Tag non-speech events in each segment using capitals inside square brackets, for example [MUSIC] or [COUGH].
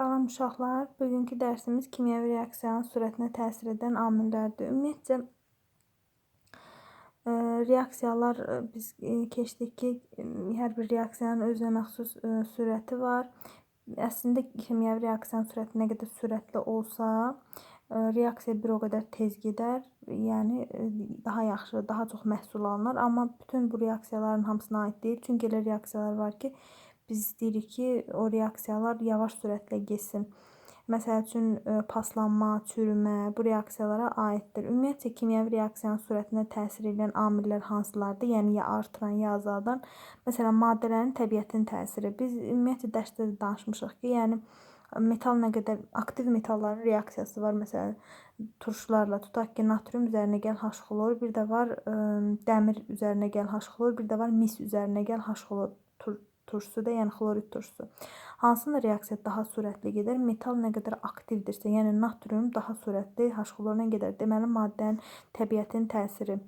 Salam uşaqlar. Bugünkü dərsimiz kimyəvi reaksiyanın sürətinə təsir edən amillərdir. Ümumiyyətcə e, reaksiyalar e, biz e, keçdik ki, hər bir reaksiyanın özünə məxsus sürəti var. Əslində kimyəvi reaksiyanın sürəti nə qədər sürətli olsa, reaksiya bir o qədər tez gedər. Yəni daha yaxşı, daha çox məhsul alınır. Amma bütün bu reaksiyaların hamısına aid deyil. Çünki elə reaksiyalar var ki, biz istəyirik ki, o reaksiyalar yavaş sürətlə getsin. Məsəl üçün e, paslanma, çürümə bu reaksiyalara aiddir. Ümumiyyətcə kimyəvi reaksiyanın sürətinə təsir edən amillər hansılardır? Yəni ya artıran, ya azaldan. Məsələn, maddələrin təbiətin təsiri. Biz ümumiyyətcə dərsdə də danışmışıq ki, yəni metal nə qədər aktiv metalların reaksiyası var. Məsələn, turşularla tutaq ki, natrium üzərinə gəl H-xlor, bir də var ə, dəmir üzərinə gəl H-xlor, bir də var mis üzərinə gəl H-xlor turşusu da, yəni xlorid turşusu. Hansında reaksiya daha sürətli gedər? Metal nə qədər aktivdirsə, yəni natrium daha sürətli H-xlorla gedər. Deməli, maddənin təbiətin təsiri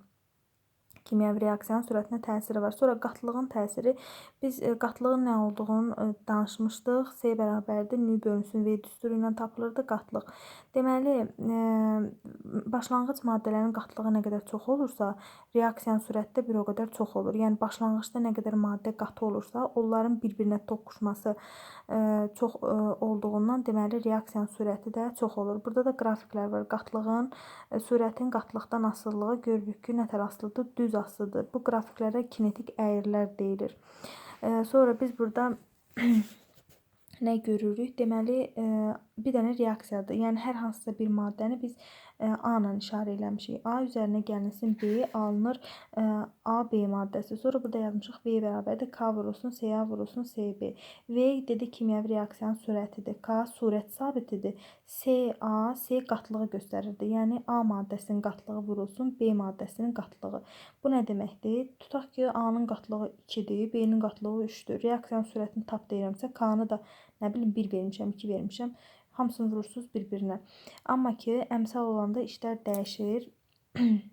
kimyəvi reaksiyanın sürətinə təsiri var. Sonra qatılığın təsiri. Biz e, qatılığın nə olduğunu e, danışmışdıq. C bərabərdir nü bölünsün V düsturu ilə tapılırdı qatılıq. Deməli, e, başlanğıc maddələrin qatılığı nə qədər çox olursa, reaksiyanın sürəti də bir o qədər çox olur. Yəni başlanğıcda nə qədər maddə qatı olursa, onların bir-birinə toqquşması çox olduğundan deməli reaksiyanın sürəti də çox olur. Burada da qrafiklər var. Qatılığın sürətin qatılıqdan asılılığı görürük ki, nətər asılıdır? Düz asılıdır. Bu qrafiklərə kinetik əyrilər deyilir. Sonra biz burada [CLEARS THROAT] nə görürük? Deməli, bir dənə reaksiyadır. Yəni hər hansısa bir maddəni biz A ilə işarə eləmişik. A üzərinə gəlinsin B alınır A, B maddəsi. Sonra burada yazmışıq V bərabərdir K vurulsun C-A vurulsun C-B. V dedi kimyəvi reaksiyanın sürətidir. K surət sabitidir. C-A C qatlığı göstərirdi. Yəni A maddəsinin qatlığı vurulsun B maddəsinin qatlığı. Bu nə deməkdir? Tutaq ki, A-nın qatlığı 2-dir, B-nin qatlığı 3-dür. Reaksiyanın sürətini tap deyirəmsə, K-nı da nə bilim 1 vermişəm, 2 vermişəm. Hamısını vurursuz bir-birinə. Amma ki, əmsal olanda işlər dəyişir. [CLEARS THROAT]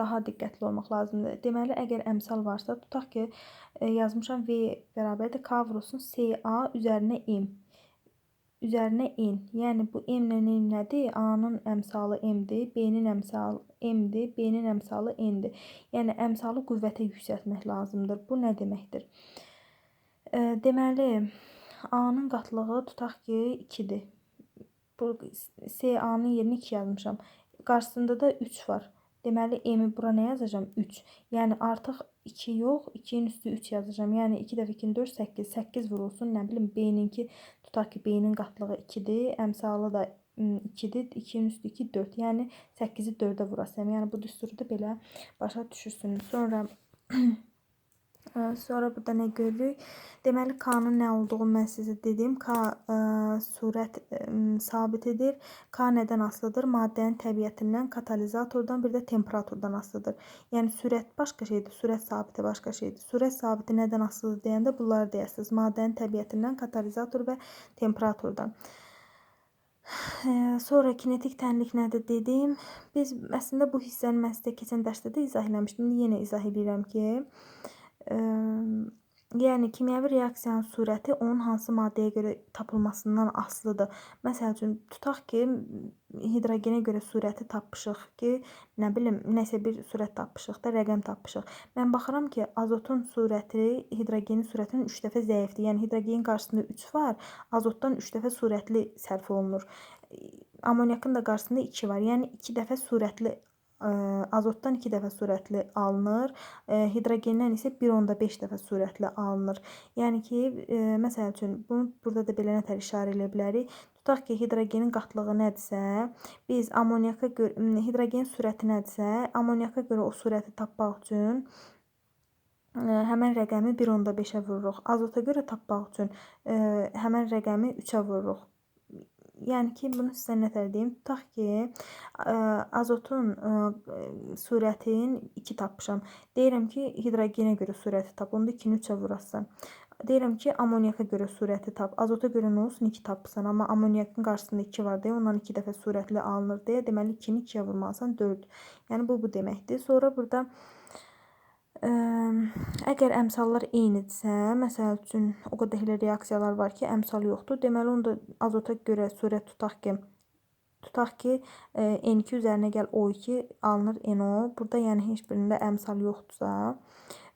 Daha diqqətli olmaq lazımdır. Deməli, əgər əmsal varsa, tutaq ki, yazmışam V bərabərdir K vurulsun CA üzərinə M. Üzərinə N. Yəni bu M ilə N nədir? A-nın əmsalı M-dir, B-nin əmsalı M-dir, B-nin əmsalı N-dir. Yəni əmsalı qüvvətə yüksəltmək lazımdır. Bu nə deməkdir? Deməli, A-nın qatlığı tutaq ki 2-dir. Bu C-A-nın yerinə 2 yazmışam. Qarşısında da 3 var. Deməli, M-i bura nə yazacağam? 3. Yəni artıq 2 yox, 2-nin üstü 3 yazacağam. Yəni 2 dəfə 2-nin 4, 8. 8 vurulsun, nə bilim, B-ninki tutaq ki, B-nin qatlığı 2-dir, əmsalı da 2-dir, 2-nin üstü 2, 4. Yəni 8-i 4-ə vurasam. Yəni bu düsturu da belə başa düşürsünüz. Sonra Sonra burada nə görürük? Deməli K-nın nə olduğunu mən sizə dedim. K ə, sürət ə, sabitidir. K nədən asılıdır? Maddənin təbiətindən, katalizatordan, bir də temperaturdan asılıdır. Yəni sürət başqa şeydir, sürət sabiti başqa şeydir. Sürət sabiti nədən asılıdır deyəndə bunları deyəsiniz. Maddənin təbiətindən, katalizator və temperaturdan. Sonra kinetik tənlik nədir dedim. Biz əslində bu hissəni mən sizə keçən dərsdə də izah eləmişdim. Yenə izah edirəm ki, yəni kimyəvi reaksiyanın sürəti onun hansı maddəyə görə tapılmasından asılıdır. Məsəl üçün tutaq ki, hidrogenə görə sürəti tapmışıq ki, nə bilim, nəsə bir sürət tapmışıq da, rəqəm tapmışıq. Mən baxıram ki, azotun sürəti hidrogenin sürətindən 3 dəfə zəifdir. Yəni hidrogenin qarşısında 3 var, azotdan 3 dəfə sürətli sərf olunur. Amoniakın da qarşısında 2 var. Yəni 2 dəfə sürətli azotdan 2 dəfə sürətli alınır, hidrogendən isə 1.5 dəfə sürətli alınır. Yəni ki, məsəl üçün bunu burada da belə nətər işarə edə bilərik. Tutaq ki, hidrogenin qatlığı nədirsə, biz amoniaka görə hidrogenin sürəti nədirsə, amoniaka görə o sürəti tapmaq üçün həmən rəqəmi 1.5-ə vururuq. Azota görə tapmaq üçün həmən rəqəmi 3-ə vururuq. Yəni ki, bunu sizə nətər deyim? Tutaq ki, azotun sürətini 2 tapmışam. Deyirəm ki, hidrogenə görə sürəti tap. Onda 2-ni 3-ə vurasan. Deyirəm ki, amoniaka görə sürəti tap. Azota görə nə olsun? 2 tapırsan. Amma amoniakın qarşısında 2 var deyə ondan 2 dəfə sürətli alınır deyə deməli 2-ni 2-yə vurmalısan 4. Yəni bu bu deməkdir. Sonra burada əgər əmsallar eynidirsə, məsəl üçün o qədər elə reaksiyalar var ki, əmsal yoxdur. Deməli onda azota görə surət tutaq ki, tutaq ki, ə, N2 üzərinə gəl O2 alınır NO. Burada yəni heç birində əmsal yoxdursa,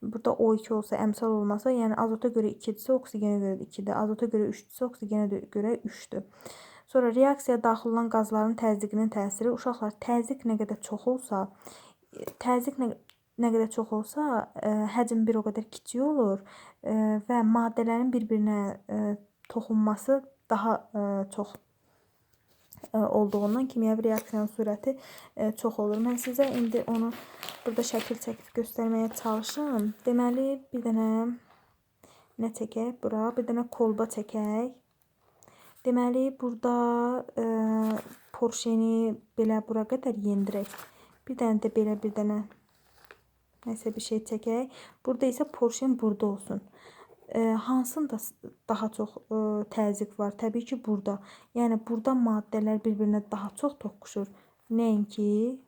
burada O2 olsa, əmsal olmasa, yəni azota görə 2-dirsə, oksigenə görə də 2-dir. Azota görə 3-dürsə, oksigenə görə 3-dür. Sonra reaksiyaya daxil olan qazların təzyiqinin təsiri uşaqlar təzyiq nə qədər çox olsa, təzyiq nə nə qədər çox olsa, ə, həcm bir o qədər kiçik olur ə, və maddələrin bir-birinə ə, toxunması daha çox olduğundan kimyəvi reaksiyanın sürəti çox olur. Mən sizə indi onu burada şəkil çəkib göstərməyə çalışım. Deməli, bir dənə nə çəkək bura? Bir dənə kolba çəkək. Deməli, burada porşeni belə bura qədər yendirək. Bir dənə də belə bir dənə Nəsə bir şey çəkək. Burada isə porşen burada olsun. E, hansında daha çox e, təzyiq var? Təbii ki, burada. Yəni burada maddələr bir-birinə daha çox toqquşur. Nəinki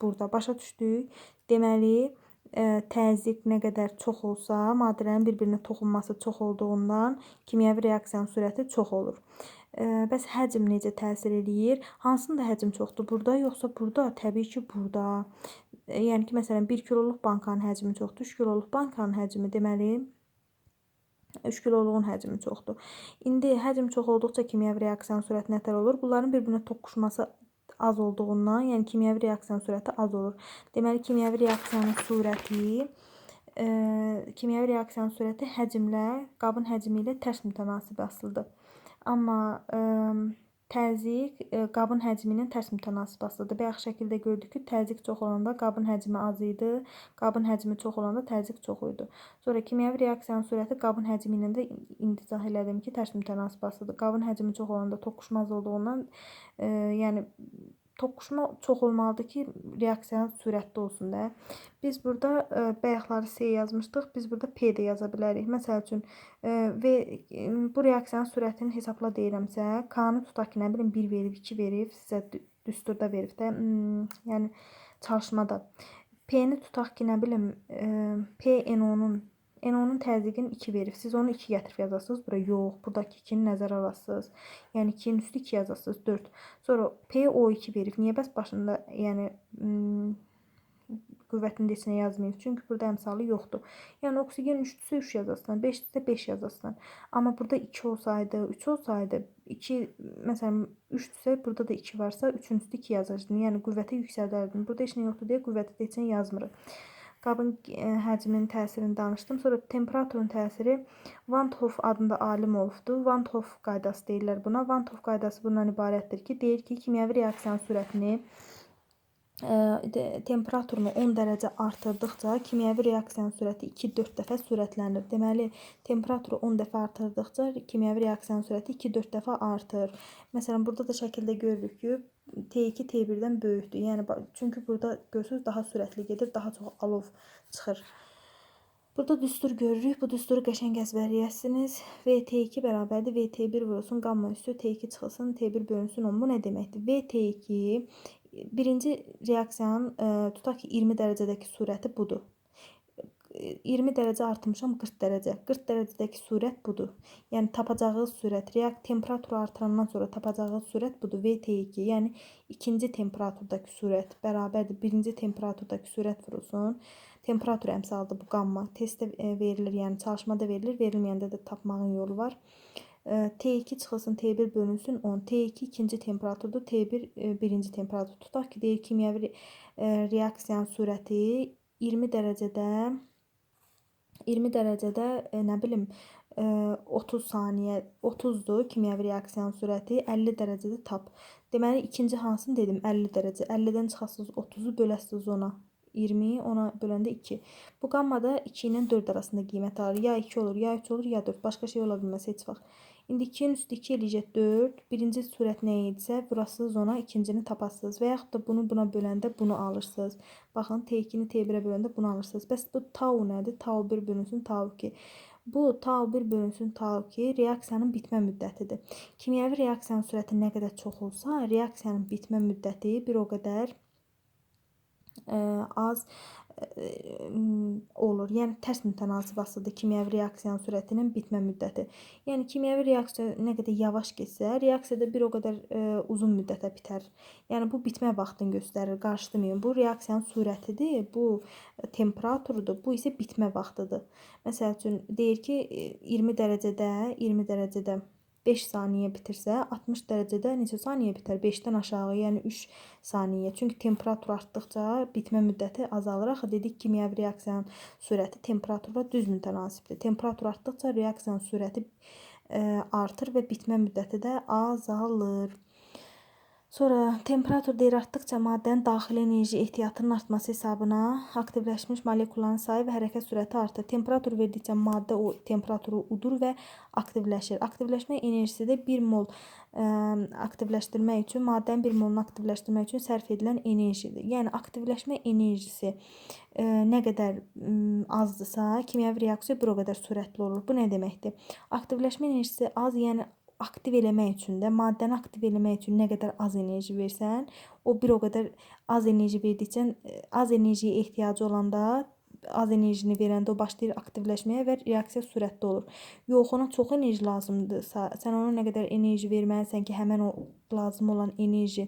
burada. Başa düşdük? Deməli, e, təzyiq nə qədər çox olsa, maddələrin bir-birinə toxunması çox olduğundan kimyəvi reaksiyanın sürəti çox olur. E, bəs həcm necə təsir eləyir? Hansında həcm çoxdur? Burada yoxsa burada? Təbii ki, burada. E, yəni ki, məsələn 1 kiloluq bankanın həcmi çoxdur, 3 kiloluq bankanın həcmi deməli 3 kiloluğun həcmi çoxdur. İndi həcm çox olduqca kimyəvi reaksiyanın sürəti nətər olur? Bunların bir-birinə toqquşması az olduğundan, yəni kimyəvi reaksiyanın sürəti az olur. Deməli, kimyəvi reaksiyanın sürəti e, kimyəvi reaksiyanın sürəti həcmlə, qabın həcmi ilə tərs mütənasib asılıdır. Amma e, Təzyiq e, qabın həcmi ilə tərs mütənasib asılıdır. Bayaq şəkildə gördük ki, təzyiq çox olanda qabın həcmi az idi, qabın həcmi çox olanda təzyiq çox idi. Sonra kimyəvi reaksiyanın sürəti qabın həcmi ilə də indi izah elədim ki, tərs mütənasib asılıdır. Qabın həcmi çox olanda toqquşmaz olduğundan, e, yəni toqquşma çox olmalıdır ki, reaksiya sürətli olsun da. Biz burada ə, e, bayaqları S yazmışdıq, biz burada P də yaza bilərik. Məsəl üçün ə, e, və ə, bu reaksiyanın sürətini hesabla deyirəmsə, K-nı tutaq ki, nə bilim 1 verib, 2 verib, sizə düsturda verib də, hmm, yəni çalışmada. P-ni tutaq ki, nə bilim ə, P NO-nun NO-nun təzyiqini 2 verib. Siz onu 2 gətirib yazasınız bura. Yox, buradakı 2-ni nəzərə alasınız. Yəni 2-nin üstü 2 yazasınız 4. Sonra PO2 verib. Niyə bəs başında, yəni qüvvətin desinə yazmayıb. Çünki burada əmsalı yoxdur. Yəni oksigen 3-dürsə 3 yazasın, 5-dirsə 5 yazasın. Amma burada 2 olsaydı, 3 olsaydı, 2 məsələn 3-dürsə burada da 2 varsa 3-ün üstü 2 yazardın. Yəni qüvvəti yüksəldərdin. Burada heç nə yoxdur deyə qüvvəti də heç nə yazmırıq qabın e, həcminin təsirini danışdım. Sonra temperaturun təsiri Van Hoff adında alim olubdur. Van Hoff qaydası deyirlər buna. Van Hoff qaydası bundan ibarətdir ki, deyir ki, kimyəvi reaksiyanın sürətini temperaturunu 10 dərəcə artırdıqca kimyəvi reaksiyanın sürəti 2-4 dəfə sürətlənir. Deməli, temperaturu 10 dəfə artırdıqca kimyəvi reaksiyanın sürəti 2-4 dəfə artır. Məsələn, burada da şəkildə görürük ki, T2 T1-dən böyükdür. Yəni çünki burada görürsüz daha sürətli gedir, daha çox alov çıxır. Burada düstur görürük. Bu düsturu qəşəng əzbərləyəsiniz. VT2 bərabərdir. VT1 vurulsun, qamma üstü T2 çıxılsın, T1 bölünsün 10. Bu nə deməkdir? VT2 birinci reaksiyanın ə, e, tutaq ki 20 dərəcədəki surəti budur. 20 dərəcə artırmışam 40 dərəcə. 40 dərəcədəki sürət budur. Yəni tapacağınız sürət, reakt temperaturu artırandan sonra tapacağınız sürət budur VT2. Yəni ikinci temperaturdakı sürət bərabərdir birinci temperaturdakı sürət vurulsun. Temperatur əmsalıdır bu qamma. Testdə e, verilir, yəni çalışmada verilir, verilməyəndə də tapmağın yolu var. T2 çıxılsın, T1 bölünsün 10. T2 ikinci temperaturdur, T1 e, birinci temperatur. Tutaq ki, deyir kimyəvi e, reaksiyanın sürəti 20 dərəcədə 20 dərəcədə e, nə bilim 30 saniyə 30-dur kimyəvi reaksiyanın sürəti 50 dərəcədə tap. Deməli ikinci hansını dedim 50 dərəcə. 50-dən çıxasınız 30-u böləsiniz ona. 20 ona böləndə 2. Bu qammada 2 ilə 4 arasında qiymət alır. Ya 2 olur, ya 3 olur, ya 4. Başqa şey ola bilməz heç vaxt. İndi 2-nin üstü 2 eləyəcək 4. Birinci surət nə idisə, vurasınız ona, ikincini tapasınız. Və yaxud da bunu buna böləndə bunu alırsınız. Baxın, T2-ni T1-ə böləndə bunu alırsınız. Bəs bu tau nədir? Tau 1 bölünsün tau 2. Bu tau 1 bölünsün tau 2 reaksiyanın bitmə müddətidir. Kimyəvi reaksiyanın sürəti nə qədər çox olsa, reaksiyanın bitmə müddəti bir o qədər ə, az ə, olur. Yəni tərs mütənasib asılıdır kimyəvi reaksiyanın sürətinin bitmə müddəti. Yəni kimyəvi reaksiya nə qədər yavaş getsə, reaksiya da bir o qədər ə, uzun müddətə bitər. Yəni bu bitmə vaxtını göstərir. Qarşılamayın. Bu reaksiyanın sürətidir, bu temperaturudur, bu isə bitmə vaxtıdır. Məsəl üçün deyir ki, 20 dərəcədə, 20 dərəcədə 5 saniyə bitirsə, 60 dərəcədə neçə saniyə bitər? 5-dən aşağı, yəni 3 saniyə. Çünki temperatur artdıqca bitmə müddəti azalır. Axı dedik kimyəvi reaksiyanın sürəti temperaturla düz mütənasibdir. Temperatur artdıqca reaksiyanın sürəti ə, artır və bitmə müddəti də azalır. Sonra temperatur deyir artdıqca maddənin daxili enerji ehtiyatının artması hesabına aktivləşmiş molekulların sayı və hərəkət sürəti artır. Temperatur verdikcə maddə o temperaturu udur və aktivləşir. Aktivləşmə enerjisi də 1 mol ə, aktivləşdirmək üçün maddənin 1 molunu aktivləşdirmək üçün sərf edilən enerjidir. Yəni aktivləşmə enerjisi ə, nə qədər ə, azdırsa, kimyəvi reaksiya bir o qədər sürətli olur. Bu nə deməkdir? Aktivləşmə enerjisi az, yəni aktiv eləmək üçün də, maddəni aktiv eləmək üçün nə qədər az enerji versən, o bir o qədər az enerji verdikcə, az enerjiyə ehtiyacı olanda az enerjini verəndə o başlayır aktivləşməyə və reaksiya sürətli olur. Yox, ona çox enerji lazımdırsa, sən ona nə qədər enerji verməlisən ki, həmin o lazım olan enerji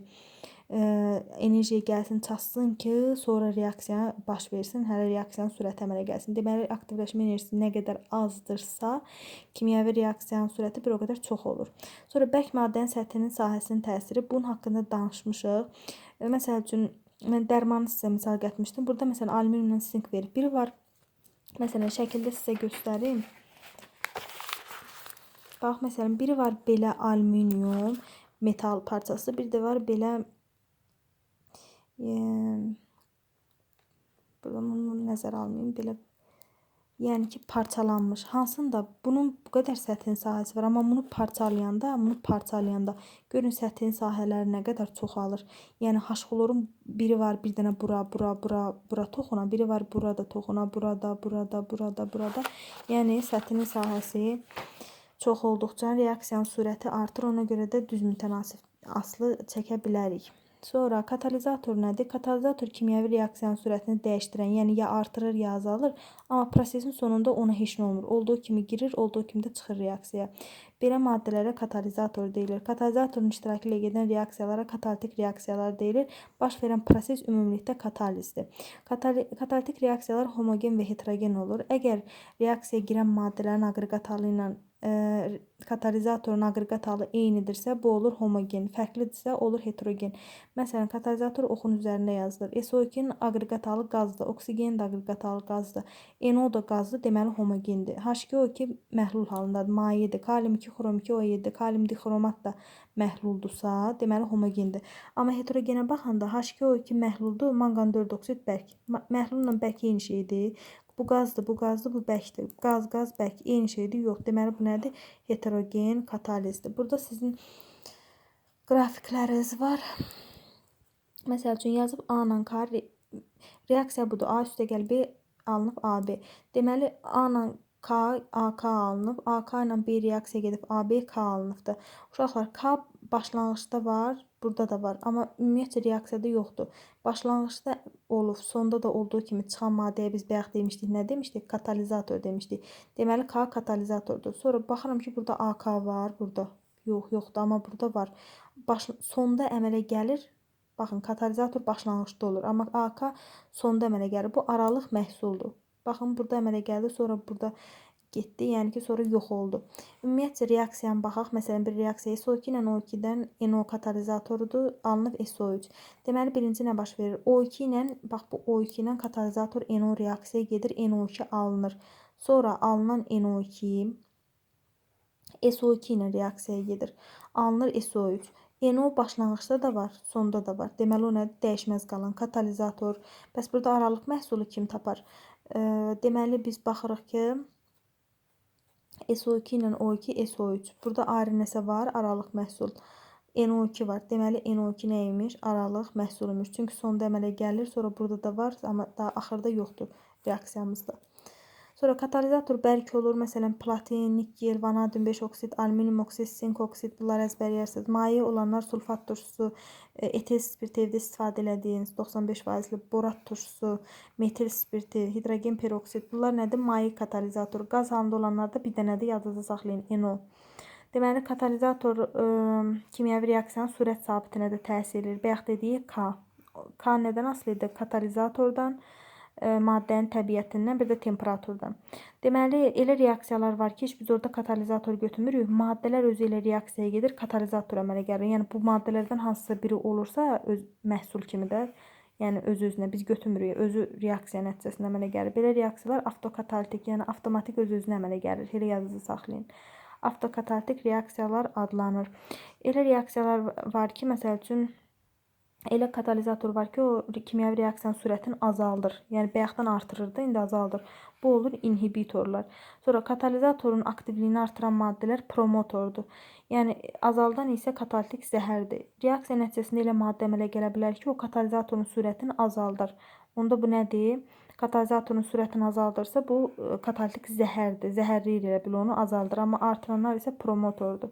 enerjiyə gəlsin, çatsın ki, sonra reaksiya baş versin, hələ reaksiyanın sürəti əmələ gəlsin. Deməli, aktivləşmə enerjisi nə qədər azdırsa, kimyəvi reaksiyanın sürəti bir o qədər çox olur. Sonra bərk maddənin səthinin sahəsinin təsiri, bunun haqqında danışmışıq. Məsəl üçün, mən dərmanı sizə misal gətirmişdim. Burada məsələn alüminiumla sink verir. Biri var, məsələn, şəkildə sizə göstərim. Bax, məsələn, biri var belə alüminium metal parçası, bir də var belə Buradan onu nəzərə almayım. Belə yəni ki, parçalanmış. Hansında bunun bu qədər səthin sahəsi var, amma bunu parçalayanda, bunu parçalayanda görün səthin sahələri nə qədər çoxalır. Yəni H-xlorun biri var, bir dənə bura, bura, bura, bura toxuna, biri var burada toxuna, burada, burada, burada, burada. Yəni səthinin sahəsi çox olduqca reaksiyanın sürəti artır. Ona görə də düz mütənasib aslı çəkə bilərik. Sonra katalizator nədir? Katalizator kimyəvi reaksiyanın sürətini dəyişdirən, yəni ya artırır, ya azalır, amma prosesin sonunda ona heç nə olmur. Olduğu kimi girir, olduğu kimi də çıxır reaksiyaya. Belə maddələrə katalizator deyilir. Katalizatorun iştirakı ilə gedən reaksiyalara katalitik reaksiyalar deyilir. Baş verən proses ümumilikdə katalizdir. Katali katalitik reaksiyalar homogen və heterogen olur. Əgər reaksiyaya girən maddələrin aqreqat halı ilə katalizatorun aqreqat halı eynidirsə, bu olur homogen. Fərqlidirsə, olur heterogen. Məsələn, katalizator oxun üzərində yazılır. SO2-nin aqreqat halı qazdır, oksigenin də aqreqat halı qazdır. NO da qazdır, deməli homogendir. H2O2 məhlul halındadır, mayedir. Kalium 2 xrom 2 O7, kalium dixromat da məhluldursa, deməli homogendir. Amma heterogenə baxanda H2O2 məhluldur, manqan 4 oksid bərk. Məhlulla bərk eyni şeydir. Bu qazdır, bu qazdır, bu bəkdir. Qaz, qaz, bək eyni şeydir. Yox, deməli bu nədir? Heterogen katalizdir. Burada sizin qrafikləriniz var. Məsəl üçün yazıb A ilə K reaksiya budur. A üstə gəl B alınıb AB. Deməli A ilə K, AK alınıb, AK ilə B reaksiya gedib AB K alınıbdır. Uşaqlar K başlanğıcda var, burada da var, amma ümumiyyətcə reaksiyada yoxdur. Başlanğıcda olub, sonda da olduğu kimi çıxan maddəyə biz bayaq demişdik, nə demişdik? Katalizator demişdik. Deməli K katalizatordur. Sonra baxıram ki, burada AK var, burada yox, yoxdur, amma burada var. Baş, sonda əmələ gəlir. Baxın, katalizator başlanğıcda olur, amma AK sonda əmələ gəlir. Bu aralıq məhsuldur. Baxın, burada əmələ gəldi, sonra burada getdi. Yəni ki, sonra yox oldu. Ümumiyyətcə reaksiyaya baxaq. Məsələn, bir reaksiya SO2 ilə O2-dən NO katalizatorudur, alınıb SO3. Deməli, birinci nə baş verir? O2 ilə, bax bu O2 ilə katalizator NO reaksiyaya gedir, NO2 alınır. Sonra alınan NO2 SO2 ilə reaksiyaya gedir. Alınır SO3. NO başlanğıcda da var, sonda da var. Deməli, o nədir? Dəyişməz qalan katalizator. Bəs burada aralıq məhsulu kim tapar? Deməli biz baxırıq ki, SO2 ilə O2, SO3. Burada ayrı nəsə var, aralıq məhsul. NO2 var. Deməli NO2 nə imiş? Aralıq məhsul imiş. Çünki sonda əmələ gəlir, sonra burada da var, amma daha axırda yoxdur reaksiyamızda. Sonra katalizator bərk olur. Məsələn, platin, nikel, vanadium 5 oksid, alüminium oksid, sink oksid bunlar əzbərləyirsiniz. Maye olanlar sulfat turşusu, e, etil spirti evdə istifadə elədiyiniz 95 faizli borat turşusu, metil spirti, hidrogen peroksid bunlar nədir? Maye katalizator. Qaz halında olanlar da bir dənədir yadınızda saxlayın. NO. Deməli, katalizator ə, kimyəvi reaksiyanın sürət sabitinə də təsir edir. Bayaq dediyi K. K nədən asılıdır? Katalizatordan, ə, maddənin təbiətindən, bir də temperaturdan. Deməli, elə reaksiyalar var ki, heç biz orada katalizator götürmürük. Maddələr özü ilə reaksiyaya gedir, katalizator əmələ gəlir. Yəni bu maddələrdən hansısa biri olursa, öz məhsul kimi də Yəni öz-özünə biz götürmürük, özü reaksiya nəticəsində əmələ gəlir. Belə reaksiyalar avtokatalitik, yəni avtomatik öz-özünə əmələ gəlir. Elə yadınızda saxlayın avtokatalitik reaksiyalar adlanır. Elə reaksiyalar var ki, məsəl üçün elə katalizator var ki, o kimyəvi reaksiyanın sürətini azaldır. Yəni bayaqdan artırırdı, indi azaldır. Bu olur inhibitorlar. Sonra katalizatorun aktivliyini artıran maddələr promotordur. Yəni azaldan isə katalitik zəhərdir. Reaksiya nəticəsində elə maddə əmələ gələ bilər ki, o katalizatorun sürətini azaldır. Onda bu nədir? Katalizatorun sürətini azaldırsa bu e, katalitik zəhərdir. Zəhərləyir elə bil onu azaldır. Amma artıranlar isə promotordur.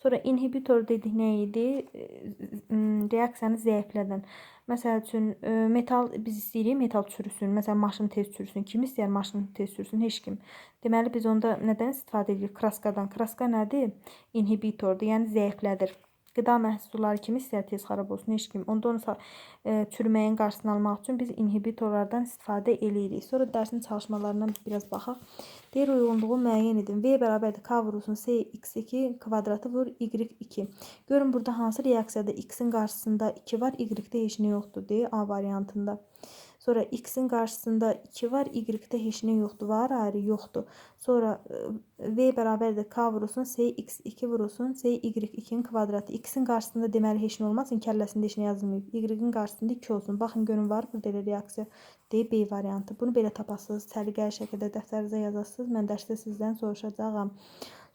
Sonra inhibitor dedik nə idi? Reaksiyanı zəiflədən. Məsəl üçün metal biz istəyirik metal çürüsün. Məsələn maşın tez çürüsün. Kim istəyər maşın tez çürüsün? Heç kim. Deməli biz onda nədən istifadə edirik? Kraskadan. Kraska nədir? İnhibitordur. Yəni zəiflədir. Qida məhsulları kimi istər tez xarab olsun, heç kim. Onda onu e, çürüməyin qarşısını almaq üçün biz inhibitorlardan istifadə eləyirik. Sonra dərsin çalışmalarından biraz baxaq. Deyir uyğunluğu müəyyən edin. V bərabərdir K vurulsun S x2 kvadratı vur y2. Görün burada hansı reaksiyada x-in qarşısında 2 var, y-də heç nə yoxdur deyə A variantında. Sonra x-in qarşısında 2 var, y-də heç nə yoxdur. Var, ayrı yoxdur. Sonra v bərabərdir k vurulsun, s x2 vurulsun, s y2-nin kvadratı. X-in qarşısında deməli heç nə olmasın, kəlləsində heç nə yazılmayıb. Y-in qarşısında 2 olsun. Baxın görün var burada elə reaksiya deyib B variantı. Bunu belə tapasınız. Səliqəli şəkildə dəftərinizə yazasınız. Mən dərsdə sizdən soruşacağam.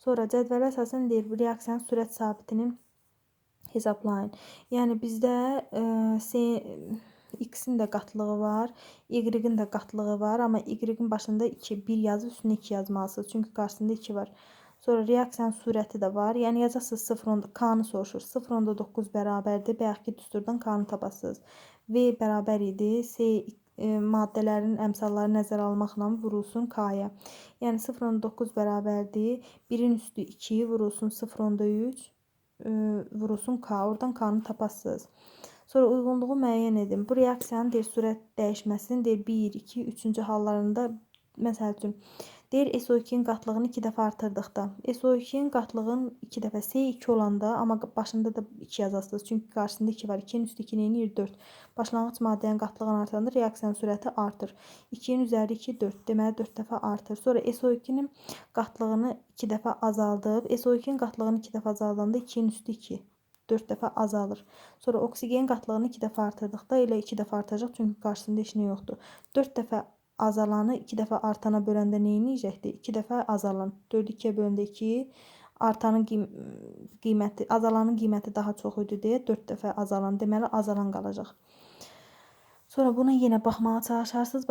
Sonra cədvələ əsasən deyir, bu reaksiyanın sürət sabitini hesablayın. Yəni bizdə e, X-in də qatlığı var, Y-in də qatlığı var, amma Y-in başında 2, 1 yazıb üstünə 2 yazmalısınız. Çünki qarşısında 2 var. Sonra reaksiyanın sürəti də var. Yəni yazacaqsınız 0 K-nı soruşur. 0.9 bərabərdir. Bayaqki düsturdan K-nı tapasınız. V bərabər idi. S e, maddələrin əmsalları nəzərə almaqla vurulsun K-ya. Yəni 0.9 bərabərdir. 1-in üstü 2 vurulsun 0.3 e, vurulsun K. Oradan K-nı tapasınız. Sonra uyğunluğu müəyyən edin. Bu reaksiyanın deyir sürət dəyişməsinin deyir 1, 2, 3-cü hallarında məsəl üçün deyir SO2-nin qatlığını 2 dəfə artırdıqda, SO2-nin qatlığının 2 dəfə S2 olanda, amma başında da 2 yazasınız. Çünki qarşısında 2 var. 2-nin üstü 2 neyir? 4. Başlanğıc maddənin qatlığını artıranda reaksiyanın sürəti artır. 2-nin üzəri 2 4. Deməli 4 dəfə artır. Sonra SO2-nin qatlığını 2 dəfə azaldıb, SO2-nin qatlığını 2 dəfə azaldanda 2-nin üstü 2. 4 dəfə azalır. Sonra oksigen qatlığını 2 dəfə artırdıqda elə 2 dəfə artacaq, çünki qarşısında heç nə yoxdur. 4 dəfə azalanı 2 dəfə artana böləndə nə edəcəkdi? 2 dəfə azalan. 4-ü 2-yə böləndə 2, artanın qiyməti, azalanın qiyməti daha çox idi deyə 4 dəfə azalan, deməli azalan qalacaq. Sonra buna yenə baxmağa çalışarsınız.